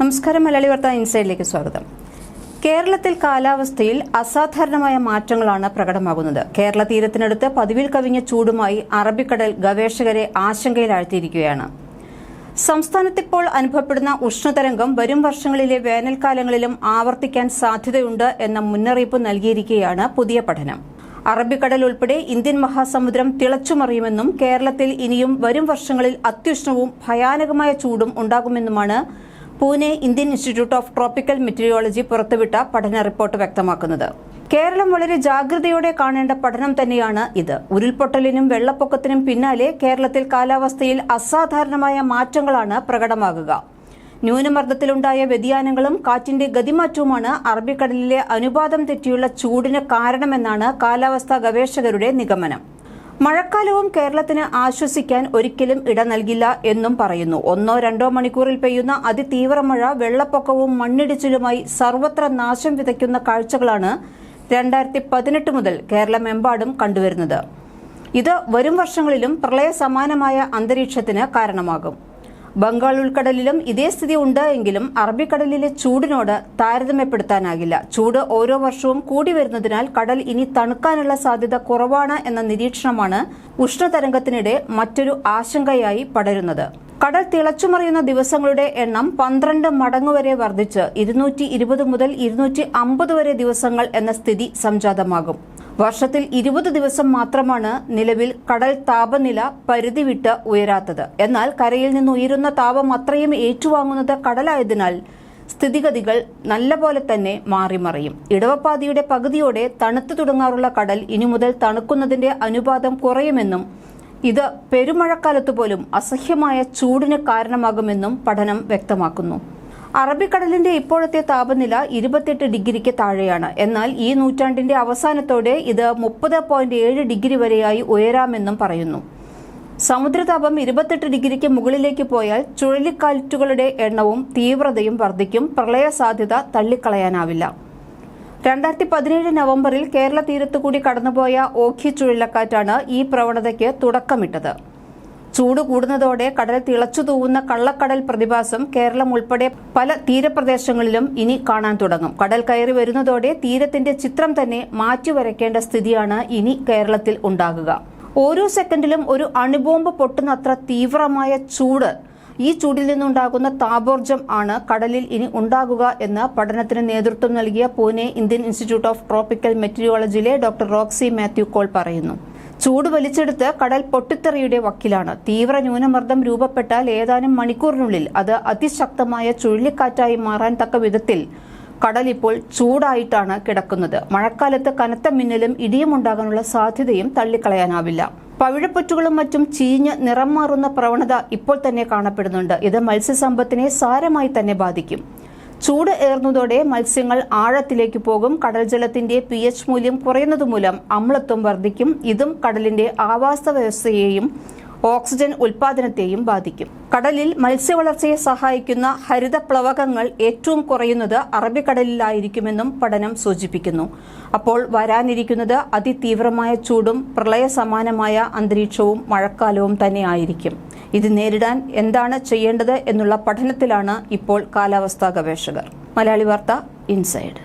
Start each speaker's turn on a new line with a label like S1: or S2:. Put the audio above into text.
S1: നമസ്കാരം മലയാളി വാർത്ത ഇൻസൈഡിലേക്ക് സ്വാഗതം. കേരളത്തിൽ കാലാവസ്ഥയിൽ അസാധാരണമായ മാറ്റങ്ങളാണ് പ്രകടമാകുന്നത്. കേരള തീരത്തിനടുത്ത് പതിവിൽ കവിഞ്ഞ ചൂടുമായി അറബിക്കടൽ ഗവേഷകരെ ആശങ്കയിലാഴ്ത്തിയിരിക്കുകയാണ്. സംസ്ഥാനത്തിപ്പോൾ അനുഭവപ്പെടുന്ന ഉഷ്ണതരംഗം വരും വർഷങ്ങളിലെ വേനൽക്കാലങ്ങളിലും ആവർത്തിക്കാൻ സാധ്യതയുണ്ട് എന്ന മുന്നറിയിപ്പ് നൽകിയിരിക്കുകയാണ് പുതിയ പഠനം. അറബിക്കടൽ ഉൾപ്പെടെ ഇന്ത്യൻ മഹാസമുദ്രം തിളച്ചുമറിയുമെന്നും കേരളത്തിൽ ഇനിയും വരും വർഷങ്ങളിൽ അത്യുഷ്ണവും ഭയാനകമായ ചൂടും ഉണ്ടാകുമെന്നുമാണ് Pune Indian institute of tropical meteorology പുറത്തുവിട്ട പഠന റിപ്പോർട്ട് വ്യക്തമാക്കുന്നത്. കേരളം വളരെ ജാഗ്രതയോടെ കാണേണ്ട പഠനം തന്നെയാണ് ഇത്. ഉരുൾപൊട്ടലിനും വെള്ളപ്പൊക്കത്തിനും പിന്നാലെ കേരളത്തിൽ കാലാവസ്ഥയിൽ അസാധാരണമായ മാറ്റങ്ങളാണ് പ്രകടമാകുക. ന്യൂനമർദ്ദത്തിലുണ്ടായ വ്യതിയാനങ്ങളും കാറ്റിന്റെ ഗതിമാറ്റവുമാണ് അറബിക്കടലിലെ അനുപാതം തെറ്റിയുള്ള ചൂടിന് കാരണമെന്നാണ് കാലാവസ്ഥാ ഗവേഷകരുടെ നിഗമനം. മഴക്കാലവും കേരളത്തിന് ആശ്വസിക്കാൻ ഒരിക്കലും ഇട നൽകില്ല എന്നും പറയുന്നു. ഒന്നോ രണ്ടോ മണിക്കൂറിൽ പെയ്യുന്ന അതിതീവ്ര മഴ വെള്ളപ്പൊക്കവും മണ്ണിടിച്ചിലുമായി സർവത്ര നാശം വിതയ്ക്കുന്ന കാഴ്ചകളാണ് രണ്ടായിരത്തി പതിനെട്ട് മുതൽ കേരളമെമ്പാടും കണ്ടുവരുന്നത്. ഇത് വരും വർഷങ്ങളിലും പ്രളയ സമാനമായ അന്തരീക്ഷത്തിന് കാരണമാകും. ബംഗാൾ ഉൾക്കടലിലും ഇതേ സ്ഥിതി ഉണ്ട് എങ്കിലും അറബിക്കടലിലെ ചൂടിനോട് താരതമ്യപ്പെടുത്താനാകില്ല. ചൂട് ഓരോ വർഷവും കൂടി വരുന്നതിനാൽ കടൽ ഇനി തണുക്കാനുള്ള സാധ്യത കുറവാണ് എന്ന നിരീക്ഷണമാണ് ഉഷ്ണതരംഗത്തിനിടെ മറ്റൊരു ആശങ്കയായി പടരുന്നത്. കടൽ തിളച്ചുമറിയുന്ന ദിവസങ്ങളുടെ എണ്ണം പന്ത്രണ്ട് മടങ്ങ് വരെ വർദ്ധിച്ച് ഇരുന്നൂറ്റി ഇരുപത് മുതൽ ഇരുന്നൂറ്റി അമ്പത് വരെ ദിവസങ്ങൾ എന്ന സ്ഥിതി സംജാതമാകും. വർഷത്തിൽ ഇരുപത് ദിവസം മാത്രമാണ് നിലവിൽ കടൽ താപനില പരിധി വിട്ട് ഉയരാത്തത്. എന്നാൽ കരയിൽ നിന്ന് ഉയരുന്ന താപം അത്രയും ഏറ്റുവാങ്ങുന്നത് കടലായതിനാൽ സ്ഥിതിഗതികൾ നല്ലപോലെ തന്നെ മാറിമറിയും. ഇടവപ്പാതിയുടെ പകുതിയോടെ തണുത്തു തുടങ്ങാറുള്ള കടൽ ഇനി മുതൽ തണുക്കുന്നതിന്റെ അനുപാതം കുറയുമെന്നും ഇത് പെരുമഴക്കാലത്ത് പോലും അസഹ്യമായ ചൂടിന് കാരണമാകുമെന്നും പഠനം വ്യക്തമാക്കുന്നു. അറബിക്കടലിന്റെ ഇപ്പോഴത്തെ താപനില ഇരുപത്തിയെട്ട് ഡിഗ്രിക്ക് താഴെയാണ്. എന്നാൽ ഈ നൂറ്റാണ്ടിന്റെ അവസാനത്തോടെ ഇത് മുപ്പത് പോയിന്റ് ഏഴ് ഡിഗ്രി വരെയായി ഉയരാമെന്നും പറയുന്നു. സമുദ്രതാപം ഇരുപത്തെട്ട് ഡിഗ്രിക്ക് മുകളിലേക്ക് പോയാൽ ചുഴലിക്കാറ്റുകളുടെ എണ്ണവും തീവ്രതയും വർദ്ധിക്കും. പ്രളയ സാധ്യത തള്ളിക്കളയാനാവില്ല. രണ്ടായിരത്തി പതിനേഴ് നവംബറിൽ കേരള തീരത്തുകൂടി കടന്നുപോയ ഓഖി ചുഴലിക്കാറ്റാണ് ഈ പ്രവണതയ്ക്ക് തുടക്കമിട്ടത്. ചൂട് കൂടുന്നതോടെ കടൽ തിളച്ചു തൂവുന്ന കള്ളക്കടൽ പ്രതിഭാസം കേരളം ഉൾപ്പെടെ പല തീരപ്രദേശങ്ങളിലും ഇനി കാണാൻ തുടങ്ങും. കടൽ കയറി വരുന്നതോടെ തീരത്തിന്റെ ചിത്രം തന്നെ മാറ്റിവരയ്ക്കേണ്ട സ്ഥിതിയാണ് ഇനി കേരളത്തിൽ ഉണ്ടാകുക. ഓരോ സെക്കൻഡിലും ഒരു അണുബോംബ് പൊട്ടുന്നത്ര തീവ്രമായ ചൂട് ഈ ചൂടിൽ നിന്നുണ്ടാകുന്ന താപോർജം ആണ് കടലിൽ ഇനി ഉണ്ടാകുക എന്ന് പഠനത്തിന് നേതൃത്വം നൽകിയ Pune Indian institute of tropical മെറ്റീരിയോളജിയിലെ doctor Roxy Mathew Koll പറയുന്നു. ചൂട് വലിച്ചെടുത്ത് കടൽ പൊട്ടിത്തെറിയുടെ വക്കിലാണ്. തീവ്ര ന്യൂനമർദ്ദം രൂപപ്പെട്ടാൽ ഏതാനും മണിക്കൂറിനുള്ളിൽ അത് അതിശക്തമായ ചുഴലിക്കാറ്റായി മാറാൻ തക്ക വിധത്തിൽ കടൽ ഇപ്പോൾ ചൂടായിട്ടാണ് കിടക്കുന്നത്. മഴക്കാലത്ത് കനത്ത മിന്നലും ഇടിയും ഉണ്ടാകാനുള്ള സാധ്യതയും തള്ളിക്കളയാനാവില്ല. പവിഴപ്പുറ്റുകളും മറ്റും ചീഞ്ഞ് നിറം മാറുന്ന പ്രവണത ഇപ്പോൾ തന്നെ കാണപ്പെടുന്നുണ്ട്. ഇത് മത്സ്യസമ്പത്തിനെ സാരമായി തന്നെ ബാധിക്കും. ചൂട് ഏറുന്നതോടെ മത്സ്യങ്ങൾ ആഴത്തിലേക്ക് പോകും. കടൽ ജലത്തിന്റെ പി എച്ച് മൂല്യം കുറയുന്നതുമൂലം അമ്ലത്വം വർദ്ധിക്കും. ഇതും കടലിന്റെ ആവാസ വ്യവസ്ഥയെയും ഓക്സിജൻ ഉൽപാദനത്തെയും ബാധിക്കും. കടലിൽ മത്സ്യവളർച്ചയെ സഹായിക്കുന്ന ഹരിത പ്ലവകങ്ങൾ ഏറ്റവും കുറയുന്നത് അറബിക്കടലിലായിരിക്കുമെന്നും പഠനം സൂചിപ്പിക്കുന്നു. അപ്പോൾ വരാനിരിക്കുന്നത് അതിതീവ്രമായ ചൂടും പ്രളയ സമാനമായ അന്തരീക്ഷവും മഴക്കാലവും തന്നെയായിരിക്കും. ഇത് നേരിടാൻ എന്താണ് ചെയ്യേണ്ടത് എന്നുള്ള പഠനത്തിലാണ് ഇപ്പോൾ കാലാവസ്ഥാ ഗവേഷകർ. മലയാളി വാർത്ത ഇൻസൈഡ്.